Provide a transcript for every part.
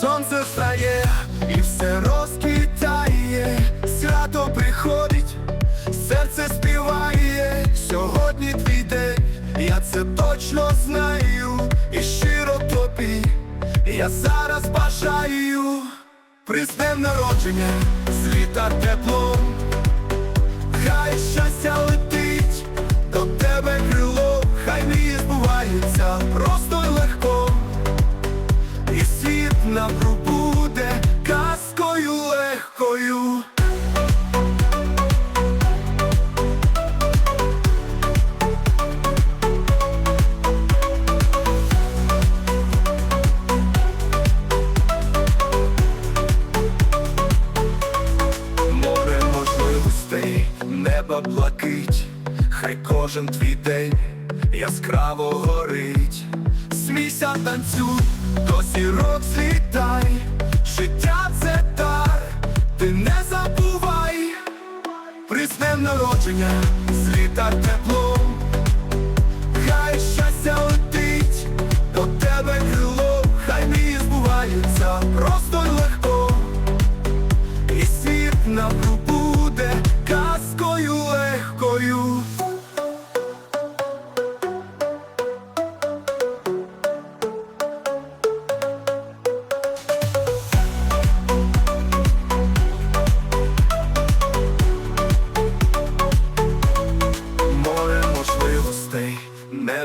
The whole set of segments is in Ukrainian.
Сонце встає і все розквітає, свято приходить, серце співає, сьогодні твій день, я це точно знаю, і щиро тобі, я зараз бажаю, Приз днем народження, з літа теплом, хай щастя летить до тебе крило, хай мрії збуваються просто світ нам пробуде казкою легкою. Море можливостей, неба блакить, хай кожен твій день яскраво горить. Смійся, танцюй, до зірок злітай, життя це дар, ти не забувай, Приз днем народження, зліта теплом, хай щастя летить, до тебе крило, хай мрії збуваються просто й легко. І світ нам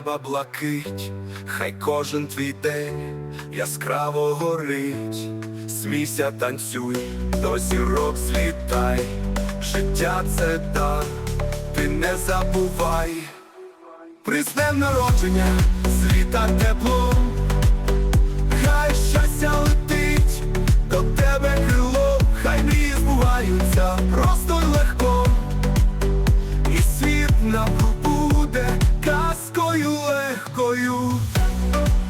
неба блакить, хай кожен твій день яскраво горить, смійся, танцюй, до зірок злітай, життя це дар, ти не забувай, днем народження, зліта тепло, хай щастя летить, до тебе крило, хай мрії збуваються, просто. you.